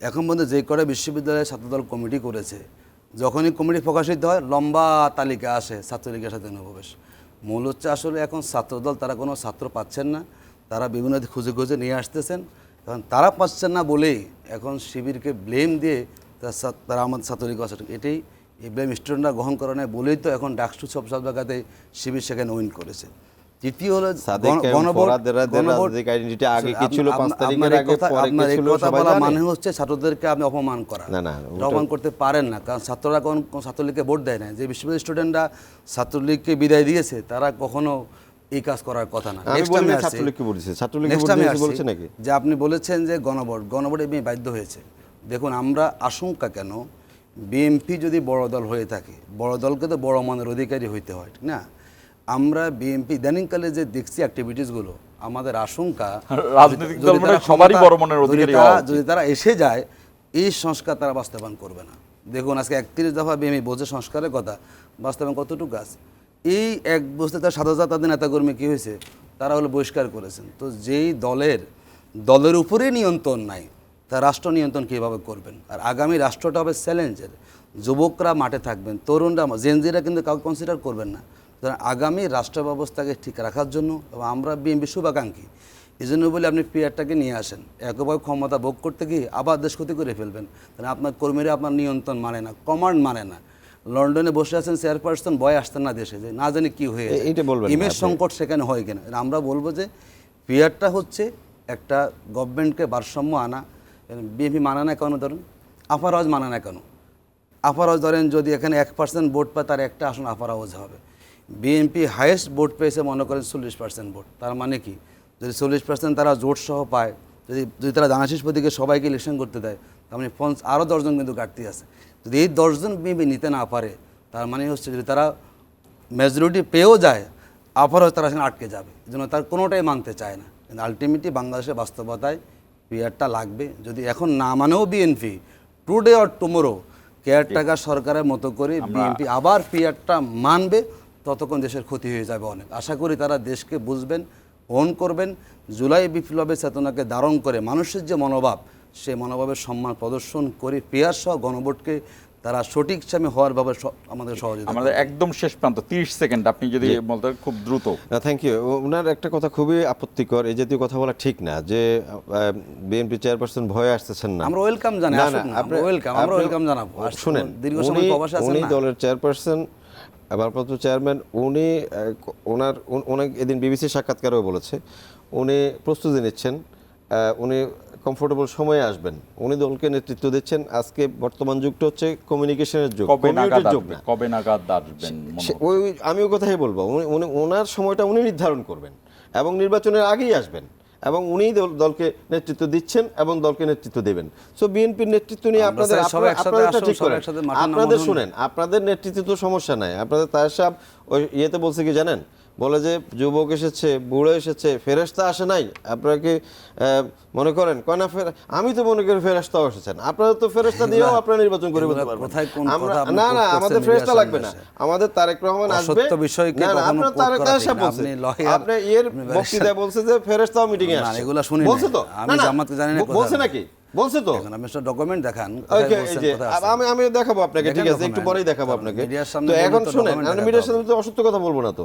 এখন পর্যন্ত যে কটা বিশ্ববিদ্যালয়ে ছাত্রদল কমিটি করেছে, যখনই কমিটি প্রকাশিত হয়, লম্বা তালিকা আসে ছাত্রলীগের সাথে অনুপ্রবেশ। মূল হচ্ছে আসলে এখন ছাত্রদল, তারা কোনো ছাত্র পাচ্ছেন না। তারা বিভিন্ন খুঁজে খুঁজে নিয়ে আসতেছেন। এখন তারা পাচ্ছেন না বলেই এখন শিবিরকে ব্লেম দিয়ে তারা তারা আমাদের ছাত্রলীগ আছে। এটাই এই ব্লেম স্টুডেন্টরা গ্রহণ করে নেয় বলেই তো এখন ডাকসু সব সব জায়গাতে শিবির সেখানে উইন করেছে। তৃতীয় হলো? মানে হচ্ছে ছাত্রদেরকে আপনি অপমান করা। অপমান করতে পারেন না কারণ ছাত্ররা কোন ছাত্রলীগকে ভোট দেয় না। যে বিশ্ববিদ্যালয়ের স্টুডেন্টরা ছাত্রলীগকে বিদায় দিয়েছে তারা কখনো এই কাজ করার কথা না। বলেছে, নাকি? যে আপনি বলেছেন যে গণভোট গণভোট এমনি বাধ্য হয়েছে। দেখুন আমরা আশঙ্কা কেন? বিএনপি যদি বড় দল হয়ে থাকে বড় দলকে তো বড় মানের অধিকারী হইতে হয় ঠিক না? আমরা বিএনপি ইদানিংকালে যে দেখছি অ্যাক্টিভিটিসগুলো আমাদের আশঙ্কা রাজনৈতিক যদি তারা সবারই বড় মনের অধিকারী তারা- হওয়া উচিত। যদি তারা এসে যায় এই সংস্কার তারা বাস্তবায়ন করবে না। দেখুন আজকে একত্রিশ দফা বিএমই বোঝে সংস্কারের কথা বাস্তবায়ন কতটুকু আছে? এই এক বসতে তার সাত হাজার তাদের নেতাকর্মী কী হয়েছে? তারা হলো বহিষ্কার করেছেন। তো যেই দলের দলের উপরে নিয়ন্ত্রণ নাই তা রাষ্ট্র নিয়ন্ত্রণ কীভাবে করবেন? আর আগামী রাষ্ট্রটা হবে চ্যালেঞ্জের। যুবকরা মাঠে থাকবেন তরুণরা জেনজিরা কিন্তু কাউকে কনসিডার করবেন না। সুতরাং আগামী রাষ্ট্র ব্যবস্থাকে ঠিক রাখার জন্য এবং আমরা বিএনপি শুভাকাঙ্ক্ষী এই জন্য বলে আপনি পিয়ারটাকে নিয়ে আসেন। একবার ক্ষমতা ভোগ করতে গিয়ে আবার দেশ ক্ষতি করে ফেলবেন। তাহলে আপনার কর্মীরা আপনার নিয়ন্ত্রণ মানে না কমান্ড মানে না। লন্ডনে বসে আছেন চেয়ারপারসন ভয় আসতেন না দেশে যে না জানি কি হয়ে ইমেজ সংকট সেখানে হয় কিনা? আমরা বলব যে পিয়ারটা হচ্ছে একটা গভর্নমেন্টকে ভারসাম্য আনা বিএনপি মানে না কেন ধরুন? আফার মানে না কেন? আফার ধরেন যদি এখানে এক পার্সেন্ট ভোট পায় তার একটা আসন আফার হবে। বিএনপি হাইয়েস্ট ভোট পেয়েছে মনে করেন চল্লিশ পার্সেন্ট ভোট তার মানে কি? যদি চল্লিশ পার্সেন্ট তারা জোট সহ পায় যদি যদি তারা দানাশিস প্রতীকে সবাইকে ইলেকশন করতে দেয় তার মানে পঞ্চ আরও দশজন কিন্তু ঘাটতি আছে। যদি এই দশজন বিএনপি নিতে না পারে তার মানে হচ্ছে যদি তারা মেজরিটি পেয়েও যায় আবারও তারা সেখানে আটকে যাবে। এই জন্য তার কোনোটাই মানতে চায় না। কিন্তু আলটিমেটলি বাংলাদেশের বাস্তবতায় পিয়ারটা লাগবে। যদি এখন না মানেও BNP today or tomorrow caretaker সরকারের মতো করে বিএনপি আবার পিয়ারটা মানবে ততক্ষণ দেশের ক্ষতি হয়ে যাবে অনেক। আশা করি তারা দেশকে বুঝবেন ওন করবেন। জুলাই বিপ্লবের চেতনাকে ধারণ করে মানুষের যে মনোভাব সেই মনোভাবের সম্মান প্রদর্শন করে পেয়ার সহ গণভোটকে তারা সঠিক সামে হওয়ার ভাবে আমাদের সহযোগিতা আমাদের একদম শেষ প্রান্ত তিরিশ সেকেন্ড আপনি যদি বলতেন খুব দ্রুত। থ্যাংক ইউ ওনার একটা কথা খুবই আপত্তিকর এই জাতীয় কথা বলা ঠিক না যে বিএনপি চেয়ারপারসন ভয়ে আসতেছেন না। আমরা ওয়েলকাম জানি না, আসুক না, না, আমরা ওয়েলকাম আমরা ওয়েলকাম জানাব। শুনেন দীর্ঘ সময় প্রবাসে আছেন উনি দলের চেয়ারপারসন ভারপ্রাপ্ত চেয়ারম্যান উনি ওনার ওনাকে এদিন বিবিসি সাক্ষাৎকারেও বলেছে উনি প্রস্তুতি নিচ্ছেন উনি কমফোর্টেবল সময়ে আসবেন। উনি দলকে নেতৃত্ব দিচ্ছেন। আজকে বর্তমান যুগটা হচ্ছে কমিউনিকেশনের যুগ। না। কবে নাগাদ আসবেন ওই ওই- আমি কথাই বলব। উনি ওনার সময়টা উনি নির্ধারণ করবেন এবং নির্বাচনের আগেই আসবেন। এবং উনিই দল- দলকে নেতৃত্ব দিচ্ছেন এবং দলকে নেতৃত্ব দেবেন। সো বিএনপির নেতৃত্ব নিয়ে আপনাদের আপনারা- ঠিক করেন। আপনাদের শুনেন আপনাদের নেতৃত্ব তো সমস্যা নাই। আপনাদের তার সাহেব ওই ইয়েতে বলছে কি জানেন? বলে যে যুবক এসেছে বুড়ো এসেছে ফেরেস্তা আসে নাই? আপনারা কি মনে করেন? কয়না ফের আমি তো মনে করি ফেরেস্তাও এসেছেন। আপনারা তো ফেরেস্তা দিয়েও আপনারা নির্বাচন করে ফেলতে পারবেন। না না আমাদের ফেরেস্তা লাগবে না। আমাদের তারেক রহমান আসবে। না না আপনার তারেক না। বলছে। আপনি এর আপনি বক্তৃতা বলছে যে ফেরেস্তাও মিটিং এ আসছে। এগুলা শুনি বলছে তো? আমি জামাতকে জানি না বলছে নাকি? বলছে তো? এখন আপনি ডকুমেন্ট দেখান। আমি আমি দেখাবো আপনাকে ঠিক আছে একটু পরেই দেখাবো আপনাকে। তো এখন শুনেন আমি মিডিয়ার সাথে অসত্য কথা বলব না তো।